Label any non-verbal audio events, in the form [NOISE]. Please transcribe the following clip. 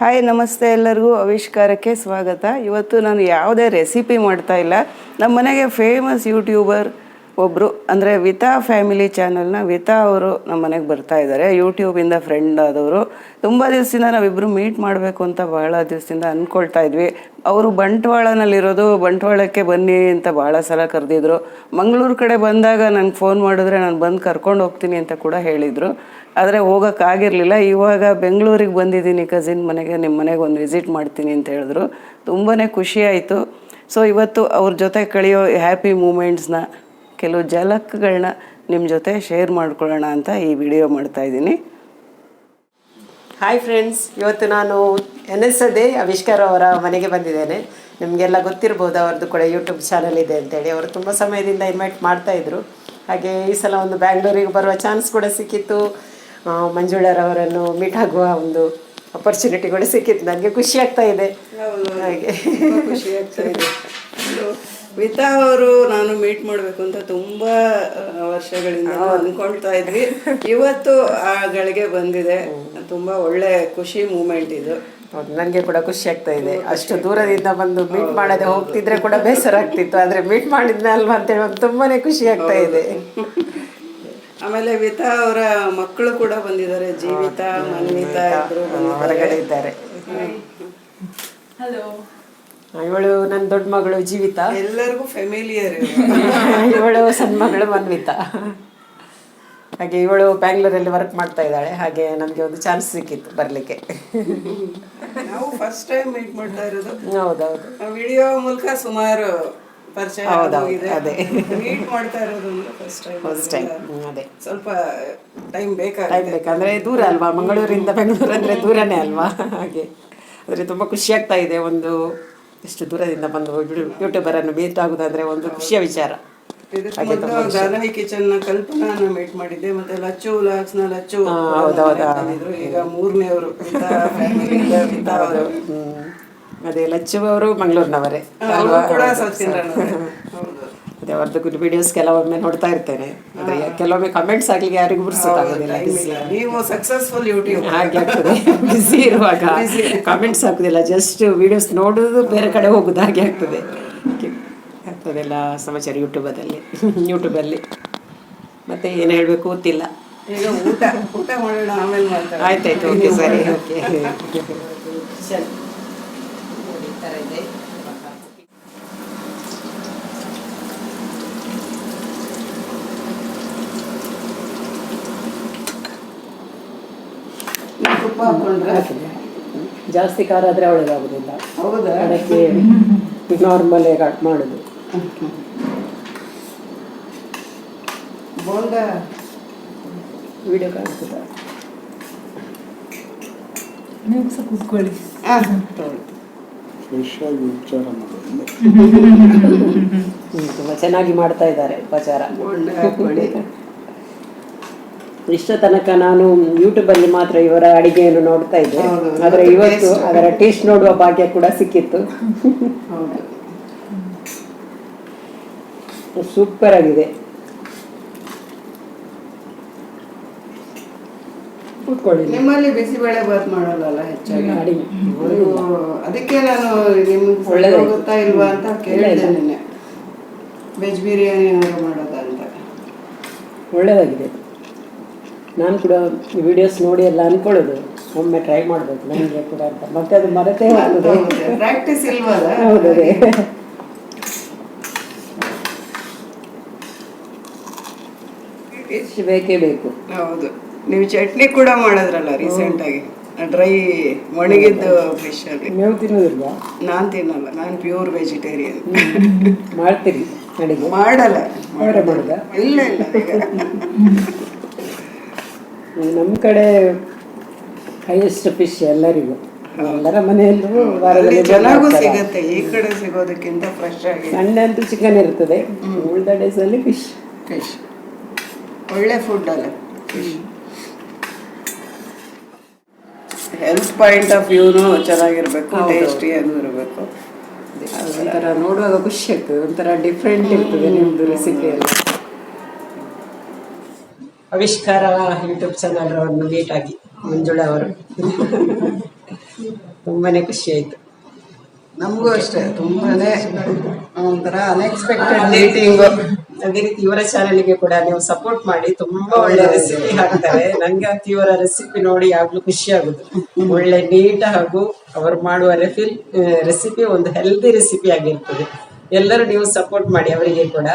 Hi ನಮಸ್ತೆ ಎಲ್ಲರಿಗೂ ಆವಿಷ್ಕಾರಕ್ಕೆ ಸ್ವಾಗತ. ಇವತ್ತು ನಾನು ಯಾವುದೇ ರೆಸಿಪಿ ಮಾಡ್ತಾ ಇಲ್ಲ. ನಮ್ಮ ಮನೆಗೆ ಫೇಮಸ್ ಯೂಟ್ಯೂಬರ್ ಒಬ್ಬರು ಅಂದರೆ ವಿತಾ ಫ್ಯಾಮಿಲಿ ಚಾನಲ್ನ ವಿತಾ ಅವರು ನಮ್ಮ ಮನೆಗೆ ಬರ್ತಾ ಇದ್ದಾರೆ. ಯೂಟ್ಯೂಬಿಂದ ಫ್ರೆಂಡ್ ಆದವರು. ತುಂಬ ದಿವಸದಿಂದ ನಾವಿಬ್ಬರು ಮೀಟ್ ಮಾಡಬೇಕು ಅಂತ ಬಹಳ ದಿವಸದಿಂದ ಅಂದ್ಕೊಳ್ತಾ ಇದ್ವಿ. ಅವರು ಬಂಟ್ವಾಳನಲ್ಲಿರೋದು, ಬಂಟ್ವಾಳಕ್ಕೆ ಬನ್ನಿ ಅಂತ ಭಾಳ ಸಲ ಕರೆದಿದ್ರು. ಮಂಗಳೂರು ಕಡೆ ಬಂದಾಗ ನನಗೆ ಫೋನ್ ಮಾಡಿದ್ರೆ ನಾನು ಬಂದು ಕರ್ಕೊಂಡು ಹೋಗ್ತೀನಿ ಅಂತ ಕೂಡ ಹೇಳಿದರು. ಆದರೆ ಹೋಗೋಕ್ಕಾಗಿರಲಿಲ್ಲ ಇವಾಗ ಬೆಂಗಳೂರಿಗೆ ಬಂದಿದ್ದೀನಿ ಕಸಿನ್ ಮನೆಗೆ ನಿಮ್ಮ ಮನೆಗೆ ಒಂದು ವಿಸಿಟ್ ಮಾಡ್ತೀನಿ ಅಂತ ಹೇಳಿದ್ರು. ತುಂಬಾ ಖುಷಿಯಾಯಿತು ಸೊ ಇವತ್ತು ಅವ್ರ ಜೊತೆ ಕಳೆಯೋ ಹ್ಯಾಪಿ ಮೂಮೆಂಟ್ಸ್ನ ಕೆಲವು ಝಲಕ್ಗಳನ್ನ ನಿಮ್ಮ ಜೊತೆ ಶೇರ್ ಮಾಡ್ಕೊಳ್ಳೋಣ ಅಂತ ಈ ವಿಡಿಯೋ ಮಾಡ್ತಾ ಇದ್ದೀನಿ. ಹಾಯ್ ಫ್ರೆಂಡ್ಸ್ ಇವತ್ತು ನಾನು ಎನಿಸದೆ ಆವಿಷ್ಕಾರ ಅವರ ಮನೆಗೆ ಬಂದಿದ್ದೇನೆ. ನಿಮಗೆಲ್ಲ ಗೊತ್ತಿರ್ಬೋದು ಅವ್ರದ್ದು ಕೂಡ ಯೂಟ್ಯೂಬ್ ಚಾನಲ್ ಇದೆ ಅಂತೇಳಿ. ಅವರು ತುಂಬ ಸಮಯದಿಂದ ಇನ್ವೈಟ್ ಮಾಡ್ತಾ ಇದ್ರು. ಹಾಗೆ ಈ ಸಲ ಒಂದು ಬ್ಯಾಂಗ್ಳೂರಿಗೆ ಬರುವ ಚಾನ್ಸ್ ಕೂಡ ಸಿಕ್ಕಿತ್ತು. ಮಂಜುಳರವರನ್ನು ಮೀಟ್ ಆಗುವ ಒಂದು ಅಪರ್ಚುನಿಟಿ ಕೂಡ ಸಿಕ್ಕಿತ್ತು. ನನಗೆ ಖುಷಿ ಆಗ್ತಾ ಇದೆ. ಹಾಗೆ. ಖುಷಿ ಆಗ್ತಾ ಇದೆ. ವಿತಾ ಅವರು ನಾನು ಮೀಟ್ ಮಾಡಬೇಕು ಅಂತ ತುಂಬ ವರ್ಷಗಳಿಂದ ಅಂದ್ಕೊಳ್ತಾ ಇದ್ವಿ. ಇವತ್ತು ಆ ಗಳಿಗೆ ಬಂದಿದೆ. ತುಂಬ ಒಳ್ಳೆ ಖುಷಿ ಮೂಮೆಂಟ್ ಇದು. ಹೌದು ನನಗೆ ಕೂಡ ಖುಷಿ ಆಗ್ತಾ ಇದೆ. ಅಷ್ಟು ದೂರದಿಂದ ಬಂದು ಮೀಟ್ ಮಾಡದೆ ಹೋಗ್ತಿದ್ರೆ ಕೂಡ ಬೇಸರ ಆಗ್ತಿತ್ತು. ಆದರೆ ಮೀಟ್ ಮಾಡಿದ್ನ ಅಲ್ವಾ ಅಂತೇಳಿ ಒಂದು ತುಂಬಾನೇ ಖುಷಿ ಆಗ್ತಾ ಇದೆ. ಆಮೇಲೆ ವಿತಾ ಅವರ ಮಕ್ಕಳು ಕೂಡ ಬಂದಿದ್ದಾರೆ. ಜೀವಿತ ಮನ್ವಿತಾ ಹೊರಗಡೆ ಇದ್ದಾರೆ. ಇವಳು ನನ್ನ ದೊಡ್ಡ ಮಗಳು ಜೀವಿತ. ಎಲ್ಲರಿಗೂ ಫೆಮಿಲಿಯರ್ [LAUGHS] ಇವಳು ಸಣ್ಣ ಮಗಳು ಮನ್ವಿತ. ಹಾಗೆ ಇವಳು ಬ್ಯಾಂಗ್ಳೂರಲ್ಲಿ ವರ್ಕ್ ಮಾಡ್ತಾ ಇದ್ದಾಳೆ. ಹಾಗೆ ನಮಗೆ ಒಂದು ಚಾನ್ಸ್ ಸಿಕ್ಕಿತ್ತು ಬರಲಿಕ್ಕೆ. ನಾವು ಫಸ್ಟ್ ಟೈಮ್ ಮೀಟ್ ಮಾಡ್ತಾ ಇರೋದು. ಹೌದೌದು. ವಿಡಿಯೋ ಮೂಲಕ ಸುಮಾರು ಪರಿಚಯ ಅದೇ. ಮೀಟ್ ಮಾಡ್ತಾ ಇರೋದು ಫಸ್ಟ್ ಟೈಮ್ ಫಸ್ಟ್ ಟೈಮ್ ಅದೇ. ಸ್ವಲ್ಪ ಟೈಮ್ ಟೈಮ್ ಬೇಕಾಗುತ್ತೆ ಬೇಕಂದ್ರೆ ದೂರ ಅಲ್ವಾ? ಮಂಗಳೂರಿಂದ ಬೆಂಗಳೂರು ಅಂದ್ರೆ ದೂರನೇ ಅಲ್ವಾ? ಹಾಗೆ. ಆದರೆ ತುಂಬ ಖುಷಿ ಆಗ್ತಾ ಇದೆ ಒಂದು ಇಷ್ಟು ದೂರದಿಂದ ಬಂದು ಯೂಟ್ಯೂಬರ್ ಅನ್ನು ಮೀಟ್ ಆಗುದಂದ್ರೆ ಒಂದು ಖುಷಿಯ ವಿಚಾರ. ಇದಕ್ಕೆ ಮೊದಲು ಧಾರಾವಿ ಕಿಚನ್ನ ಕಲ್ಪನಾನ ಮೀಟ್ ಮಾಡಿದ್ದೆ. ಮತ್ತೆ ಲಚ್ಚು ಲಾಕ್ಸ್ನ ಲಚ್ಚು ಹೌದೌದು. ಈಗ ಮೂರನೇವರು. ಅದೇ ಲಚ್ಚು ಅವರು ಮಂಗಳೂರಿನವರೇ [LAUGHS] ಅದೇ ಅವ್ರದ್ದು ವಿಡಿಯೋಸ್ ಕೆಲವೊಮ್ಮೆ ನೋಡ್ತಾ ಇರ್ತೇನೆ. ಅದೇ ಕೆಲವೊಮ್ಮೆ ಕಮೆಂಟ್ಸ್ ಆಗ್ಲಿಕ್ಕೆ ಯಾರಿಗೂ Time ಇಲ್ಲ. ನೀವು ಸಕ್ಸಸ್ಫುಲ್ ಯೂಟ್ಯೂಬ್ ಹಾಗೆ ಆಗ್ತದೆ ಬಿಸಿ ಇರುವಾಗ ಕಮೆಂಟ್ಸ್ ಹಾಕೋದಿಲ್ಲ. ಜಸ್ಟ್ ವಿಡಿಯೋಸ್ ನೋಡುದು ಬೇರೆ ಕಡೆ ಹೋಗುದು ಹಾಗೆ ಆಗ್ತದೆ. ಆಗ್ತದೆಲ್ಲ ಸಮಾಚಾರ ಯೂಟ್ಯೂಬದಲ್ಲಿ ಯೂಟ್ಯೂಬಲ್ಲಿ ಮತ್ತೆ ಏನು ಹೇಳಬೇಕು ಗೊತ್ತಿಲ್ಲ. ಊಟ ಊಟ ಮಾಡೋಣ ಆಮೇಲೆ ಆಯ್ತಾಯ್ತು ಓಕೆ ಸರಿ ಓಕೆ [LAUGHS] ತುಪ್ಪ ಹಾಕೊಂಡ್ರೆ ಜಾಸ್ತಿ ಖಾರ ಆದರೆ ಒಳ್ಳೆಯದಾಗೋದಿಲ್ಲ ಹೌದಾ? ಅದಕ್ಕೆ ನಾರ್ಮಲ್ ಕಟ್ ಮಾಡೋದು. ಬೋಂಡ. ವಿಡಿಯೋ ಕಾಣಿಸ್ತದೆ ಮಾಡೋದು. ತುಂಬ ಚೆನ್ನಾಗಿ ಮಾಡ್ತಾ ಇದ್ದಾರೆ ಉಪಚಾರ. ಇಷ್ಟ ತನಕ ನಾನು ಯೂಟ್ಯೂಬಲ್ಲಿ ಮಾತ್ರ ಇವರ ಅಡಿಗೆಯನ್ನು ನೋಡ್ತಾ ಇದ್ದೆ. ಆದರೆ ಇವತ್ತು ಅದರ ಟೇಸ್ಟ್ ನೋಡುವ ಭಾಗ್ಯ ಕೂಡ ಸಿಕ್ಕಿತ್ತು. ಹೌದು. ಸೂಪರ್ ಆಗಿದೆ. ಕೂತ್ಕೊಳ್ಳಿ. ನಿಮ್ಮಲ್ಲಿ ಬಿಸಿಬೇಳೆ ಬಾತ್ ಮಾಡಲ್ಲ ಹೆಚ್ಚಾಗಿ? ಅಡಿಗೆ. ಅದಕ್ಕೆ ನಾನು ನಿಮ್ಗೆ. ಗೊತ್ತಾ ಇಲ್ವಾ ಅಂತ ಕೇಳಿದೆ ನಿನ್ನೆ. ವೆಜ್ ಬಿರಿಯಾನಿ ಏನಾದ್ರು ಮಾಡೋದಾ ಅಂತ. ಒಳ್ಳೆಯದಾಗಿದೆ ನಾನು ಕೂಡ ವಿಡಿಯೋಸ್ ನೋಡಿ ಎಲ್ಲ ಅನ್ಕೊಳ್ಳೋದು. ಒಮ್ಮೆ ಟ್ರೈ ಮಾಡಬೇಕು ನನಗೆ ಕೂಡ ಅಂತ. ಮತ್ತೆ ಅದು ಮರತೇ ಆಗ್ತದೆ ಪ್ರಾಕ್ಟೀಸ್ ಇಲ್ವಲ್ಲ? ಹೌದದೇ ಇಷ್ಟು ಬೇಕೇ ಬೇಕು. ಹೌದು. ನೀವು ಚಟ್ನಿ ಕೂಡ ಮಾಡಿದ್ರಲ್ಲ ರೀಸೆಂಟ್ ಆಗಿ? ಡ್ರೈ ಒಣಗಿದ್ದು ಫಿಶ್ ಅಲ್ಲಿ. ನೀವು ತಿನ್ನೋದಿಲ್ವಾ? ನಾನು ತಿನ್ನಲ್ಲ. ನಾನು ಪ್ಯೂರ್ ವೆಜಿಟೇರಿಯನ್ ಮಾಡ್ತೀರಿ ಅಡಿಗೆ ಮಾಡಲ್ಲ. ಇಲ್ಲ ಇಲ್ಲ. [LAUGHS] ನಮ್ಮ ಕಡೆ ಹೈಯೆಸ್ಟ್ ಫಿಶ್ ಎಲ್ಲರಿಗೂ. ಎಲ್ಲರ ಮನೆಯಲ್ಲೂ ಅಲ್ಲಿ ವಾರದಲ್ಲಿ ಚೆನ್ನಾಗೂ ಮಾಡ್ತಾರೆ. ಈ ಕಡೆ ಸಿಗೋದಕ್ಕಿಂತ ಫ್ರೆಶ್ ಆಗಿ. ಸಂಡೆ ಅಂತೂ ಚಿಕನ್ ಇರ್ತದೆ ಉಳಿದ ಡೇಸಲ್ಲಿ ಫಿಶ್ ಫಿಶ್ ಒಳ್ಳೆ ಫುಡ್ ಅಲ್ಲ ಹೆಲ್ತ್ ಪಾಯಿಂಟ್ ಆಫ್ ವ್ಯೂನು ಚೆನ್ನಾಗಿರ್ಬೇಕು ಟೇಸ್ಟಿಯಾಗೂ ಇರಬೇಕು. ಒಂಥರ ನೋಡುವಾಗ ಖುಷಿ ಆಗ್ತದೆ ಒಂಥರ ಡಿಫ್ರೆಂಟ್ ಇರ್ತದೆ ನಿಮ್ಮದು ರೆಸಿಪಿ ಎಲ್ಲ. ಆವಿಷ್ಕಾರ ಯೂಟ್ಯೂಬ್ ಚಾನಲ್ ಅವರನ್ನು ಮೀಟ್ ಆಗಿ ಮಂಜುಳಾ ಅವರು. ತುಂಬಾನೇ ಖುಷಿ ಆಯ್ತು. ನಮಗೂ ಅಷ್ಟೇ ತುಂಬಾನೇ ಒಂಥರ ಅನ್ಎಕ್ಸ್ಪೆಕ್ಟೆಡ್ ಮೀಟಿಂಗು ಅದೇ ರೀತಿ ಇವರ ಚಾನಲ್ಗೆ ಕೂಡ ನೀವು ಸಪೋರ್ಟ್ ಮಾಡಿ ತುಂಬಾ ಒಳ್ಳೆ ರೆಸಿಪಿ ಹಾಕ್ತಾರೆ. ನಂಗೆ ಅಂತೂ ಇವರ ರೆಸಿಪಿ ನೋಡಿ ಯಾವಾಗ್ಲೂ ಖುಷಿ ಆಗುದು. ಒಳ್ಳೆ ನೀಟ್ ಹಾಗೂ ಅವರು ಮಾಡುವ ರೆಫಿಲ್ ರೆಸಿಪಿ ಒಂದು ಹೆಲ್ದಿ ರೆಸಿಪಿ ಆಗಿರ್ತದೆ. ಎಲ್ಲರೂ ನೀವು ಸಪೋರ್ಟ್ ಮಾಡಿ ಅವರಿಗೆ ಕೂಡ.